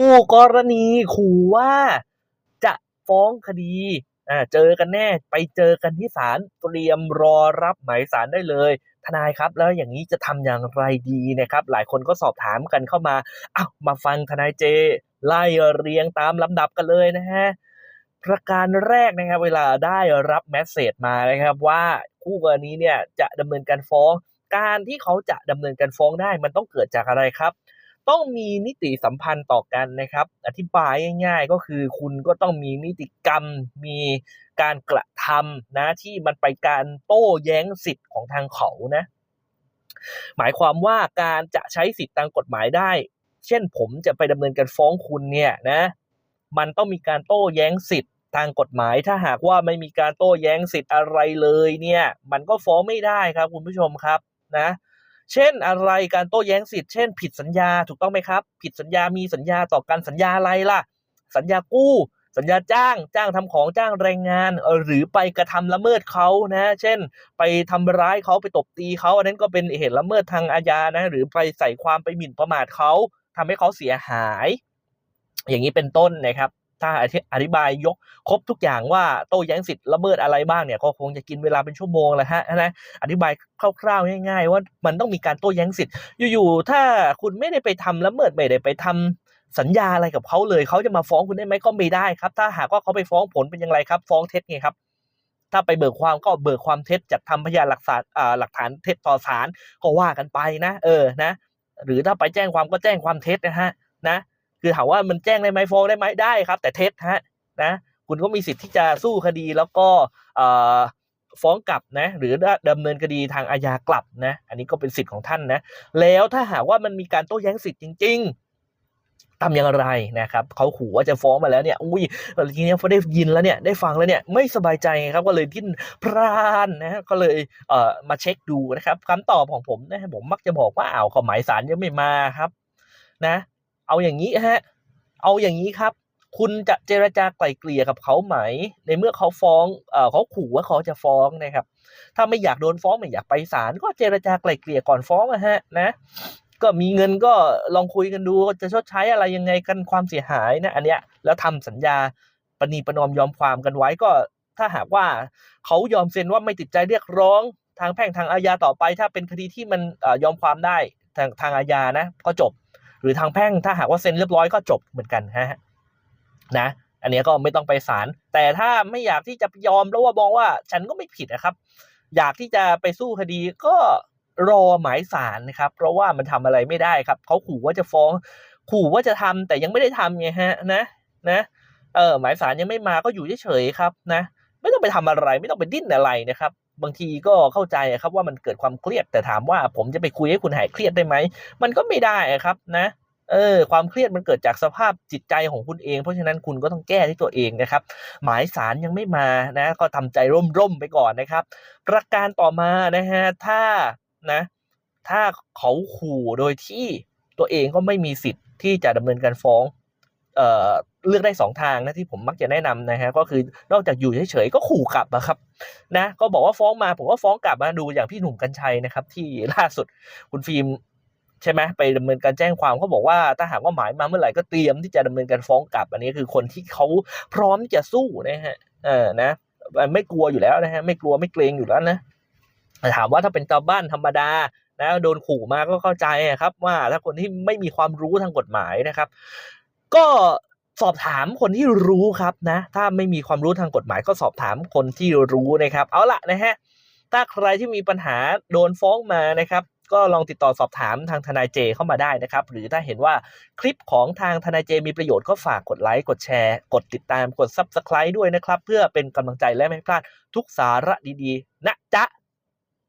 คู่กรณีขู่ว่าจะฟ้องคดีอ่าเจอกันแน่ไปเจอกันที่ศาลเตรียมรอรับหมายสารได้เลยทนายครับแล้วอย่างนี้จะทำอย่างไรดีนะครับ หลายคนก็สอบถามกันเข้ามาเอ้ามาฟังทนายเจ ไล่เรียงตามลำดับกันเลยนะฮะประการแรกนะครับเวลาได้รับแมสเซจมานะครับว่าคู่กรณีเนี่ยจะดำเนินการฟ้อง การที่เขาจะดำเนินการฟ้องได้มันต้องเกิดจากอะไรครับ ต้องมีนิติสัมพันธ์ต่อกันนะครับ อธิบายง่าย ๆ ก็คือคุณก็ต้องมีนิติกรรม มีการกระทำนะที่มันไปการโต้แย้งสิทธิ์ของทางเขานะ หมายความว่าการจะใช้สิทธิ์ตามกฎหมายได้ เช่นผมจะไปดำเนินการฟ้องคุณเนี่ยนะ มันต้องมีการโต้แย้งสิทธิ์ทางกฎหมาย ถ้าหากว่าไม่มีการโต้แย้งสิทธิ์อะไรเลยเนี่ย มันก็ฟ้องไม่ได้ครับคุณผู้ชมครับนะ เช่นอะไรการโต้แย้งสิทธิ์เช่นผิดสัญญาถูกต้องไหมครับ ผิดสัญญามีสัญญาต่อกันสัญญาอะไรล่ะ สัญญากู้ สัญญาจ้างจ้างทำของจ้างแรงงานเออหรือไปกระทำละเมิดเขานะ เช่น ไปทำร้ายเขาไปตบตีเขาอันนั้นก็เป็นเหตุละเมิดทางอาญานะ หรือไปใส่ความไปหมิ่นประมาทเขาทำให้เขาเสียหาย อย่างนี้เป็นต้นนะครับ ถ้าอธิบายยกครบทุกอย่างว่าโต้แย้งสิทธิ์ละเมิดอะไรบ้างเนี่ยก็คงจะกินเวลาเป็นชั่วโมงแหละฮะนะอธิบายคร่าวๆง่าย ๆ ว่ามันต้องมีการโต้แย้งสิทธิ์อยู่ๆถ้าคุณไม่ได้ไปทำละเมิดไม่ได้ไปทำสัญญาอะไรกับเขาเลยเขาจะมาฟ้องคุณได้ไหมก็ไม่ได้ครับ ถ้าหากว่าเขาไปฟ้องผลเป็นอย่างไรครับ ฟ้องเท็จไงครับ ถ้าไปเบิกความก็เบิกความเท็จจัดทำพยานหลักฐานหลักฐานเท็จต่อศาลก็ว่ากันไปนะ เออนะ หรือถ้าไปแจ้งความก็แจ้งความเท็จนะฮะนะ คือถามว่ามันแจ้งได้ไหมฟ้องได้ไหมได้ครับ แต่เท็จฮะนะคุณก็มีสิทธิ์ที่จะสู้คดีแล้วก็ฟ้องกลับนะหรือดำเนินคดีทางอาญากลับนะ อันนี้ก็เป็นสิทธิ์ของท่านนะ แล้วถ้าหากว่ามันมีการโต้แย้งสิทธิ์จริง ๆทำอย่างไรนะครับเขาขู่ว่าจะฟ้องมาแล้วเนี่ยอุ้ยทีนี้พอได้ยินแล้วเนี่ยได้ฟังแล้วเนี่ยไม่สบายใจครับก็เลยดิ้นพรานนะก็เลยเอ่อมาเช็คดูนะครับคำตอบของผมนะผมมักจะบอกว่าอ้าวขอหมายสารยังไม่มาครับ นะ เอาอย่างนี้ฮะ เอาอย่างนี้ครับ คุณจะเจรจาไกล่เกลี่ยกับเขาไหม ในเมื่อเขาฟ้องเออเขาขู่ว่าเขาจะฟ้องนะครับ ถ้าไม่อยากโดนฟ้องไม่อยากไปศาลก็เจรจาไกล่เกลี่ยก่อนฟ้องนะฮะนะก็มีเงินก็ลองคุยกันดูจะชดใช้อะไรยังไงกันความเสียหายนะอันเนี้ยแล้วทำสัญญาปณีประนอมยอมความกันไว้ก็ถ้าหากว่าเขายอมเซ็นว่าไม่ติดใจเรียกร้องทางแพ่งทางอาญาต่อไป ถ้าเป็นคดีที่มันอยอมความได้ทางทางอาญานะก็จบ หรือทางแพ่งถ้าหากว่าเซ็นเรียบร้อยก็จบเหมือนกันฮะนะ อันนี้ก็ไม่ต้องไปศาลแต่ถ้าไม่อยากที่จะยอมแล้วว่ามองว่าฉันก็ไม่ผิดนะครับ อยากที่จะไปสู้คดีก็รอหมายศาลนะครับ เพราะว่ามันทำอะไรไม่ได้ครับเขาขู่ว่าจะฟ้อง ขู่ว่าจะทำแต่ยังไม่ได้ทำไงฮะนะนะเออหมายศาลยังไม่มาก็อยู่เฉยๆครับนะ ไม่ต้องไปทำอะไร ไม่ต้องไปดิ้นอะไรนะครับ บางทีก็เข้าใจครับว่ามันเกิดความเครียดแต่ถามว่าผมจะไปคุยให้คุณหายเครียดได้ไหมมันก็ไม่ได้ครับนะเออความเครียดมันเกิดจากสภาพจิตใจของคุณเอง เพราะฉะนั้นคุณก็ต้องแก้ที่ตัวเองนะครับ หมายสารยังไม่มานะก็ทำใจร่มๆไปก่อนนะครับ ประการต่อมานะฮะถ้านะถ้าเขาขู่โดยที่ตัวเองก็ไม่มีสิทธิ์ที่จะดำเนินการฟ้องเอ่อ เลือกได้สองทางนะที่ผมมักจะแนะนำนะฮะก็คือนอกจากอยู่เฉยๆก็ขู่กลับอะครับนะก็บอกว่าฟ้องมาผมก็ฟ้องกลับมาดูอย่างพี่หนุ่มกัญชัยนะครับที่ล่าสุดคุณฟิล์มใช่ไหมไปดำเนินการแจ้งความเขาบอกว่าถ้าหากว่าหมายมาเมื่อไหร่ก็เตรียมที่จะดำเนินการฟ้องกลับ อันนี้คือคนที่เขาพร้อมจะสู้นะฮะเออนะไม่กลัวอยู่แล้วนะฮะไม่กลัวไม่เกรงอยู่แล้วนะแต่ถามว่าถ้าเป็นชาวบ้านธรรมดานะโดนขู่มาก็เข้าใจอะครับว่าถ้าคนที่ไม่มีความรู้ทางกฎหมายนะครับ ก็ สอบถามคนที่รู้ครับนะ ถ้าไม่มีความรู้ทางกฎหมายก็สอบถามคนที่รู้นะครับ เอาละนะฮะถ้าใครที่มีปัญหาโดนฟ้องมานะครับ ก็ลองติดต่อสอบถามทางทนายเจเข้ามาได้นะครับ หรือถ้าเห็นว่าคลิปของทางทนายเจมีประโยชน์ก็ฝากกดไลค์กดแชร์ กดติดตามกด Subscribe ด้วยนะครับ เพื่อเป็นกำลังใจและไม่พลาดทุกสาระดีๆ นะจ๊ะ